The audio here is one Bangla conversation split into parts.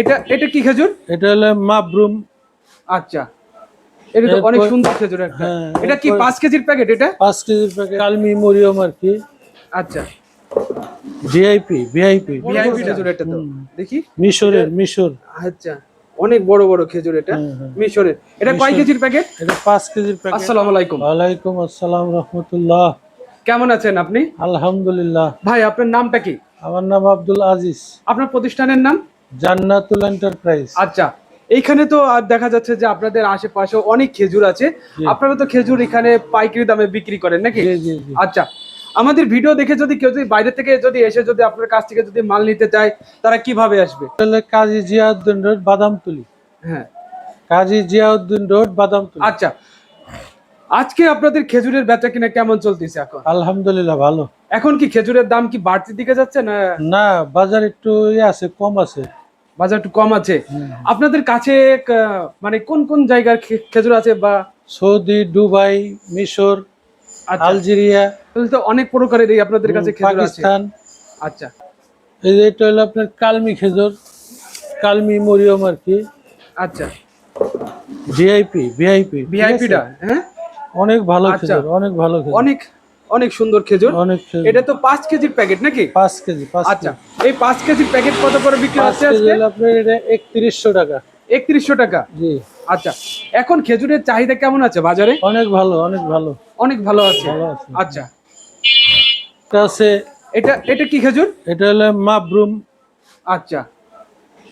এটা এটা কি খেজুর? এটা হলো মাবরুম। আচ্ছা। এটা তো অনেক সুন্দর খেজুর একটা। হ্যাঁ, এটা কি পাঁচ কেজির প্যাকেট এটা? পাঁচ কেজির প্যাকেট। কালমি মরিয়ম আর কি। আচ্ছা। ভিআইপি ভিআইপি ভিআইপি খেজুর এটা তো। দেখি। মিশরের মিশর। আচ্ছা। অনেক বড় বড় খেজুর এটা। হ্যাঁ, হ্যাঁ। মিশরের। এটা কয় কেজির প্যাকেট? এটা পাঁচ কেজির প্যাকেট। আসসালামু আলাইকুম। ওয়ালাইকুম আসসালাম রহমতুল্লাহ। কেমন আছেন আপনি? আলহামদুলিল্লাহ। ভাই আপনার নামটা কি? আমার নাম আব্দুল আজিজ। আপনার প্রতিষ্ঠানের নাম? জান্নাতুল এন্টারপ্রাইজ। আচ্ছা এইখানে তো আর দেখা যাচ্ছে যে আপনাদের আশেপাশে অনেক খেজুর আছে। আপনারা তো খেজুর এখানে পাইকারি দামে বিক্রি করেন নাকি? আচ্ছা আমাদের ভিডিও দেখে যদি কেউ যদি বাইরে থেকে যদি এসে যদি আপনার কাছ থেকে যদি মাল নিতে চায় তারা কীভাবে আসবে? তাহলে কাজী জিয়াউদ্দিন রোড বাদামতুলি। হ্যাঁ। কাজী জিয়াউদ্দিন রোড বাদামতুলি। আচ্ছা আজকে আপনাদের খেজুরের বেচা কিনা কেমন চলতেছে এখন? আলহামদুলিল্লাহ ভালো। এখন কি খেজুরের দাম কি বাড়তির দিকে যাচ্ছে না? না বাজার একটু ইয়ে আছে কম আছে। বাজার একটু কম আছে। আপনাদের কাছে মানে কোন কোন জায়গার খেজুর আছে বা সৌদি দুবাই মিশর আচ্ছা, আলজেরিয়া তাহলে তো অনেক প্রকারের এই আপনাদের কাছে খেজুর আছে। পাকিস্তান। আচ্ছা। এই যে এটা হলো আপনার কালমি খেজুর কালমি মরিয়ম আর কি। আচ্ছা। ভিআইপি ভিআইপি ভিআইপিটা হ্যাঁ? অনেক ভালো আচ্ছা। খেজুর অনেক ভালো খেজুর। অনেক অনেক সুন্দর খেজুর। অনেক এটা তো পাঁচ কেজির প্যাকেট নাকি? পাঁচ কেজি পাঁচ আচ্ছা। এই পাঁচ কেজির প্যাকেট কত করে বিক্রি হচ্ছে আপনার এটা একত্রিশশো টাকা। একত্রিশশো টাকা? জি। আচ্ছা এখন খেজুরের চাহিদা কেমন আছে বাজারে? অনেক ভালো অনেক ভালো। অনেক ভালো আছে? আচ্ছা। এটা আছে এটা এটা কি খেজুর? এটা হলো মাবরুম। আচ্ছা।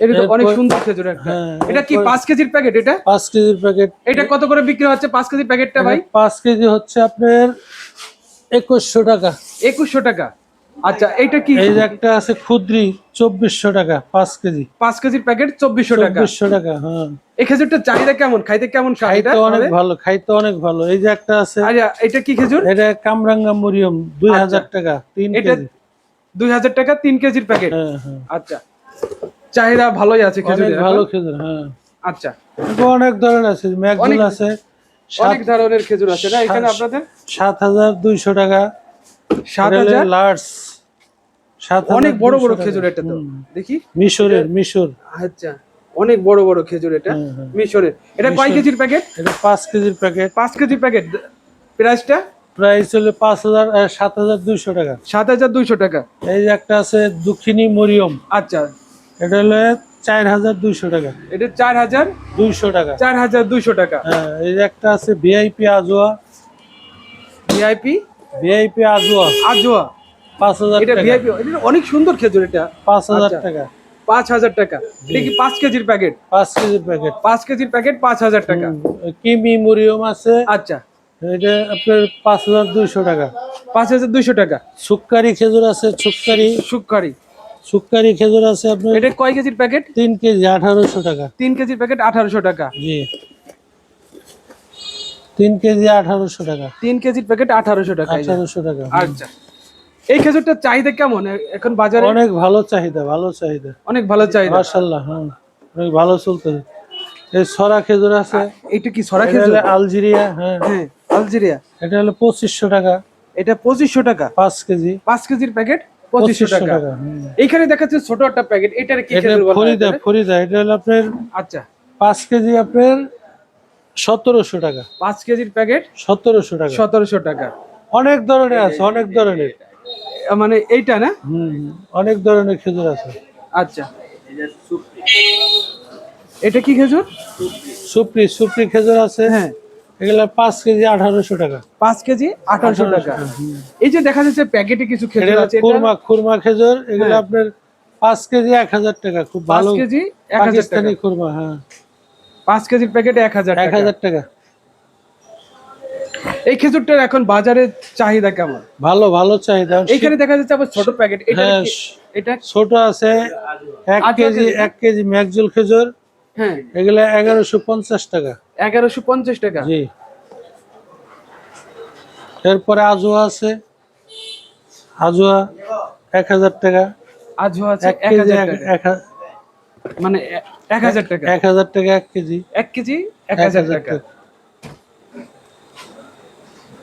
এটা তো অনেক সুন্দর খেজুর একটা। হ্যাঁ, এটা কি পাঁচ কেজির প্যাকেট এটা? পাঁচ কেজির প্যাকেট। এটা কত করে বিক্রি হচ্ছে পাঁচ কেজির প্যাকেটটা ভাই? পাঁচ কেজি হচ্ছে আপনার একুশশো টাকা। একুশশো টাকা। আচ্ছা এটা কি? এই যে একটা আছে খুদ্রি চব্বিশশো টাকা পাঁচ কেজি। পাঁচ কেজির প্যাকেট চব্বিশশো টাকা? চব্বিশশো টাকা হ্যাঁ। এই খেজুরটার চাহিদা কেমন? খাইতে কেমন খাইতে অনেক ভালো খাইতে অনেক ভালো। এই যে একটা আছে আচ্ছা এটা কি খেজুর? এটা কামরাঙ্গা মরিয়ম দুই হাজার টাকা তিন এটা কেজি। দুই হাজার টাকা তিন কেজির প্যাকেট? হ্যাঁ হ্যাঁ। আচ্ছা। চাহিদা ভালোই আছে খেজুরের ভালো খেজুর হ্যাঁ। আচ্ছা। অনেক ধরনের আছে ম্যাকজুল আছে অনেক ধরনের খেজুর আছে না এখানে আপনাদের? সাত হাজার দুইশো টাকা। সাত হাজার? লার্জ অনেক বড় বড় খেজুর এটা তো। দেখি? মিশরের মিশর। আচ্ছা অনেক বড় বড় খেজুর এটা। হ্যাঁ, হ্যাঁ। মিশরের। এটা কয় কেজির প্যাকেট? এটা পাঁচ কেজির প্যাকেট। পাঁচ কেজি প্যাকেট। প্রাইসটা? প্রাইস হলো পাঁচ হাজার সাত হাজার দুইশো টাকা। সাত হাজার দুইশো টাকা। এই যে একটা আছে দুঃখিনী মরিয়ম। আচ্ছা। এটা হলো চার হাজার দুইশো টাকা। এটা চার হাজার দুইশো টাকা। চার হাজার দুইশো টাকা। হ্যাঁ এই যে একটা আছে ভিআইপি আজোয়া। ভিআইপি? ভিআইপি আজোয়া। আজোয়া। পাঁচ হাজার এটা ভিআইপি এটা অনেক সুন্দর খেজুর এটা। পাঁচ হাজার আচ্ছা। টাকা। পাঁচ হাজার টাকা। এটা কি পাঁচ কেজির প্যাকেট? পাঁচ কেজির প্যাকেট। পাঁচ কেজির প্যাকেট পাঁচ হাজার টাকা। কিমি মরিয়ম আছে। আচ্ছা। এটা আপনার পাঁচ হাজার দুইশো টাকা। পাঁচ হাজার দুইশো টাকা। সুক্কারি খেজুর আছে সুক্কারি। সুকারি সুক্কারি খেজুর আছে আপনার এটা কয় কেজির প্যাকেট? তিন কেজি আঠারোশো টাকা। তিন কেজির প্যাকেট আঠারোশো টাকা। জি। তিন কেজি আঠারোশো টাকা। তিন কেজির প্যাকেট আঠারোশো টাকা। আঠারোশো টাকা। আচ্ছা। এই খেজুরটার চাহিদা কেমন? এখন বাজারে অনেক ভালো চাহিদা ভালো চাহিদা। অনেক ভালো চাহিদা। মার্শাল্লাহ হ্যাঁ। অনেক ভালো চলতেছে। এই সরা খেজুর আছে। এটা কি সরা খেজুর? আলজেরিয়া হ্যাঁ। হ্যাঁ আলজেরিয়া। এটা হলো পঁচিশশো টাকা। এটা পঁচিশশো টাকা? পাঁচ কেজি। পাঁচ কেজির প্যাকেট পঁচিশশো টাকা। হুম। এইখানে দেখাচ্ছে ছোট একটা প্যাকেট এটার কি হয় ফরিদা ফরিদা এটা হলো আপনার আচ্ছা। পাঁচ কেজি আপনার সতেরোশো টাকা। পাঁচ কেজির প্যাকেট? সতেরোশো টাকা। সতেরোশো টাকা। অনেক ধরনের আছে অনেক ধরনের। মানে এইটা না? অনেক ধরনের খেজুর আছে। আচ্ছা। এটা কি খেজুর? সুপ্রি সুপ্রি খেজুর আছে। হ্যাঁ। এগুলা পাঁচ কেজি আঠারোশো টাকা। পাঁচ কেজি আঠারোশো টাকা। এই যে দেখা যাচ্ছে প্যাকেটে কিছু খেজুর আছে খুরমা খুরমা খেজুর এগুলো হ্যাঁ। আপনার পাঁচ কেজি এক হাজার টাকা খুব ভালো কেজি এক হাজার টাকা। পাকিস্তানি খুরমা হ্যাঁ। পাঁচ কেজির প্যাকেটে এক হাজার এক হাজার টাকা। এই খেজুরটার এখন বাজারে চাহিদা কেমন? ভালো ভালো চাহিদা। এখানে দেখা যাচ্ছে আবার ছোট প্যাকেট এটা হ্যাঁ, এটা? ছোট আছে এক কেজি। এক কেজি ম্যাকজুল খেজুর। হ্যাঁ। এগুলা এগারোশো পঞ্চাশ টাকা। এগারোশো পঞ্চাশ টাকা? জি। এরপরে আজোয়া আছে। আজোয়া এক হাজার টাকা। আজও আছে এক কেজি মানে এক হাজার টাকা? এক হাজার টাকা এক কেজি। এক কেজি এক হাজার টাকা।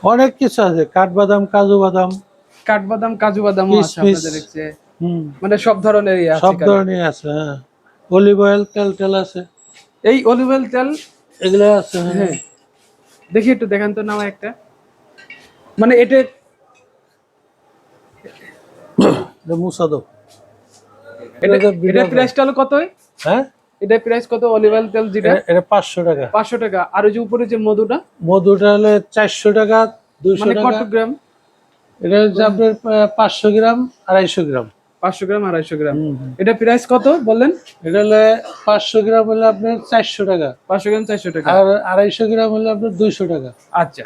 অনেক কিছু আছে কাঠবাদাম কাজু বাদাম কাঠবাদাম কাজু দেখছে মানে সব ধরনেরই আছে সব এখানে। ধরনের আছে হ্যাঁ। অলিভ অয়েল তেল তেল আছে। এই অলিভ অয়েল তেল? এগুলো আছে হ্যাঁ। হ্যাঁ। দেখি একটু দেখান তো নামা একটা। মানে এটা মুসাদো এটা এটা প্রাইসটা কত হ্যাঁ? এটা প্রাইস কত? অলিভ অয়েল তেল যেটা? এটা- এটা পাঁচশো টাকা। পাঁচশো টাকা। আর ওই যে উপরে যে মধুটা? মধুটা হলে চারশো টাকা দুইশো মানে কত গ্রাম? এটা হচ্ছে আপনার পাঁচশো গ্রাম আড়াইশো গ্রাম। পাঁচশো গ্রাম আড়াইশো গ্রাম। এটা প্রাইস কত বললেন? এটা হলে পাঁচশো গ্রাম হলে আপনার চারশো টাকা। পাঁচশো গ্রাম চারশো টাকা। আর আড়াইশো গ্রাম হলে আপনার দুইশো টাকা। আচ্ছা।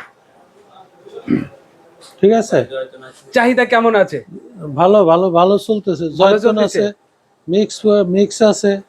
ঠিক আছে? চাহিদা কেমন আছে? ভালো ভালো ভালো চলতেছে। জয়তন আছে মিক্স মিক্স আছে।